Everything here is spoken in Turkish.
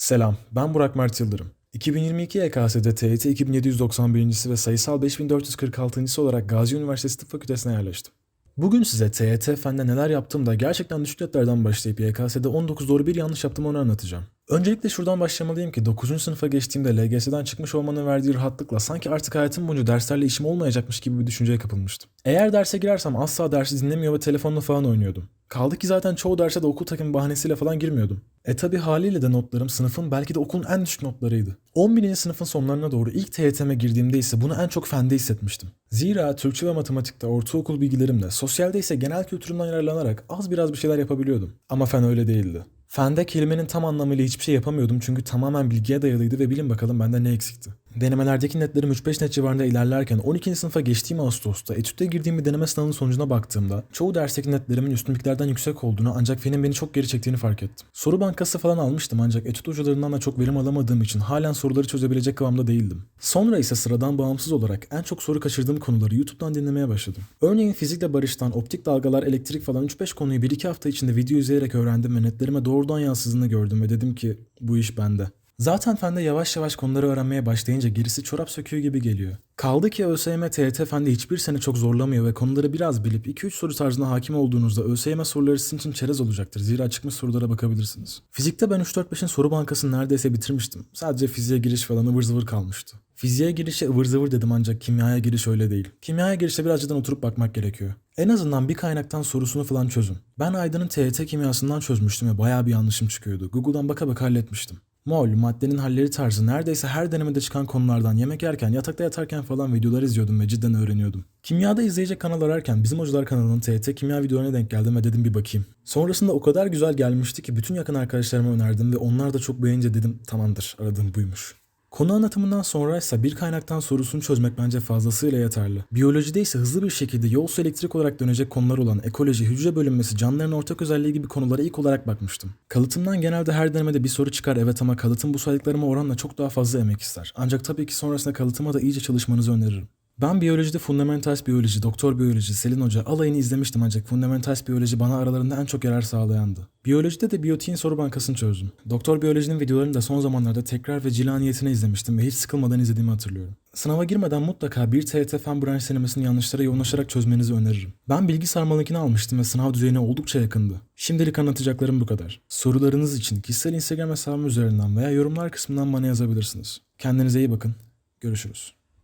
Selam, ben Burak Mert Yıldırım. 2022 YKS'de TYT 2791. ve sayısal 5446. olarak Gazi Üniversitesi Tıp Fakültesine yerleştim. Bugün size TYT Fen'de neler yaptığımda gerçekten düşük netlerden başlayıp YKS'de 19 doğru bir yanlış yaptım onu anlatacağım. Öncelikle şuradan başlamalıyım ki 9. sınıfa geçtiğimde LGS'den çıkmış olmanın verdiği rahatlıkla sanki artık hayatım boyunca derslerle işim olmayacakmış gibi bir düşünceye kapılmıştım. Eğer derse girersem asla dersi dinlemiyor ve telefonla falan oynuyordum. Kaldı ki zaten çoğu derse de okul takımı bahanesiyle falan girmiyordum. E tabi haliyle de notlarım sınıfın belki de okulun en düşük notlarıydı. 11. sınıfın sonlarına doğru ilk TYT'me girdiğimde ise bunu en çok fende hissetmiştim. Zira Türkçe ve matematikte ortaokul bilgilerimle, sosyalde ise genel kültürümden yararlanarak az biraz bir şeyler yapabiliyordum. Ama fen öyle değildi. Fende kelimenin tam anlamıyla hiçbir şey yapamıyordum çünkü tamamen bilgiye dayalıydı ve bilin bakalım bende ne eksikti. Denemelerdeki netlerim 3-5 net civarında ilerlerken 12. sınıfa geçtiğim Ağustos'ta etütte girdiğim bir deneme sınavının sonucuna baktığımda çoğu dersteki netlerimin üstünlüklerden yüksek olduğunu ancak fenin beni çok geri çektiğini fark ettim. Soru bankası falan almıştım ancak etüt hocalarından da çok verim alamadığım için halen soruları çözebilecek kıvamda değildim. Sonra ise sıradan bağımsız olarak en çok soru kaçırdığım konuları YouTube'dan dinlemeye başladım. Örneğin fizikle barıştan optik dalgalar, elektrik falan 3-5 konuyu 1-2 hafta içinde video izleyerek öğrendim ve netlerime doğrudan yansıdığını gördüm ve dedim ki bu iş bende. Zaten fende yavaş yavaş konuları öğrenmeye başlayınca gerisi çorap söküğü gibi geliyor. Kaldı ki ÖSYM TYT fende hiçbir sene çok zorlamıyor ve konuları biraz bilip 2-3 soru tarzına hakim olduğunuzda ÖSYM soruları sizin için çerez olacaktır. Zira çıkmış sorulara bakabilirsiniz. Fizikte ben 3-4-5'in soru bankasını neredeyse bitirmiştim. Sadece fiziğe giriş falan ıvır zıvır kalmıştı. Fiziğe girişe ıvır zıvır dedim ancak kimyaya giriş öyle değil. Kimyaya girişe birazcık oturup bakmak gerekiyor. En azından bir kaynaktan sorusunu falan çözün. Ben Aydın'ın TYT kimyasından çözmüştüm ve bayağı bir yanlışım çıkıyordu. Google'dan baka baka halletmiştim. Mol, maddenin halleri tarzı neredeyse her denemede çıkan konulardan yemek yerken, yatakta yatarken falan videolar izliyordum ve cidden öğreniyordum. Kimyada izleyecek kanal ararken bizim hocalar kanalının TYT kimya videolarına denk geldim ve dedim bir bakayım. Sonrasında o kadar güzel gelmişti ki bütün yakın arkadaşlarıma önerdim ve onlar da çok beğenince dedim tamamdır aradığım buymuş. Konu anlatımından sonra ise bir kaynaktan sorusunu çözmek bence fazlasıyla yeterli. Biyolojide ise hızlı bir şekilde yol su elektrik olarak dönecek konular olan ekoloji, hücre bölünmesi, canlıların ortak özelliği gibi konulara ilk olarak bakmıştım. Kalıtımdan genelde her denemede bir soru çıkar evet ama kalıtım bu saydıklarıma oranla çok daha fazla emek ister. Ancak tabii ki sonrasında kalıtıma da iyice çalışmanızı öneririm. Ben biyolojide Fundamentals Biyoloji, Doktor Biyoloji, Selin Hoca alayını izlemiştim ancak Fundamentals Biyoloji bana aralarında en çok yarar sağlayandı. Biyolojide de biyotiğin soru bankasını çözdüm. Doktor Biyoloji'nin videolarını da son zamanlarda tekrar ve cila niyetine izlemiştim ve hiç sıkılmadan izlediğimi hatırlıyorum. Sınava girmeden mutlaka bir TYT Fen branş denemesini yanlışlara yoğunlaşarak çözmenizi öneririm. Ben bilgi sarmalınkini almıştım ve sınav düzeyine oldukça yakındı. Şimdilik anlatacaklarım bu kadar. Sorularınız için kişisel Instagram hesabım üzerinden veya yorumlar kısmından bana yazabilirsiniz. Kendinize iyi bakın. Görüşürüz.